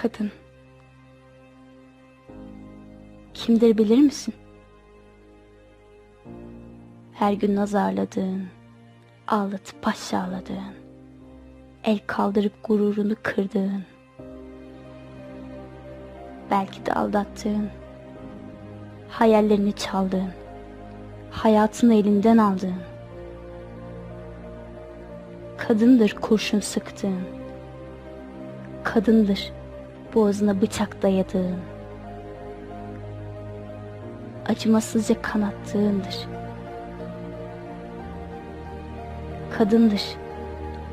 Kadın. Kimdir bilir misin? Her gün azarladığın, ağlatıp aşağıladığın, el kaldırıp gururunu kırdığın, belki de aldattığın, hayallerini çaldığın, hayatını elinden aldığın, kadındır kurşun sıktığın, kadındır boğazına bıçak dayadığın, acımasızca kanattığındır. Kadındır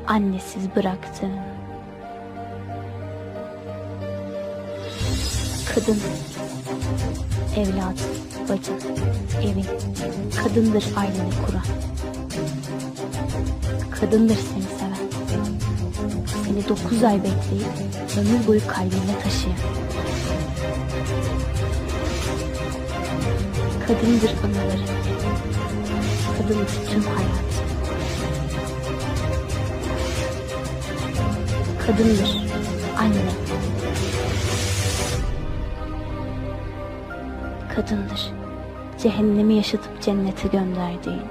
annesiz bıraktığın. Kadın, evladın, bacın, evin, kadındır aileni kuran. Kadındır seni seven. Seni dokuz ay bekleyip ömür boyu kalbinde taşıyan. Kadındır anıları. Kadındır tüm hayat. Kadındır anne. Kadındır cehennemi yaşatıp cennete gönderdiğin.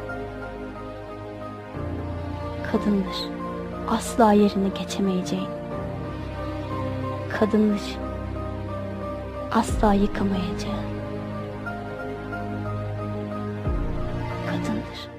Kadındır asla yerini geçemeyeceğin, kadınmış asla yıkamayacağın kadındır.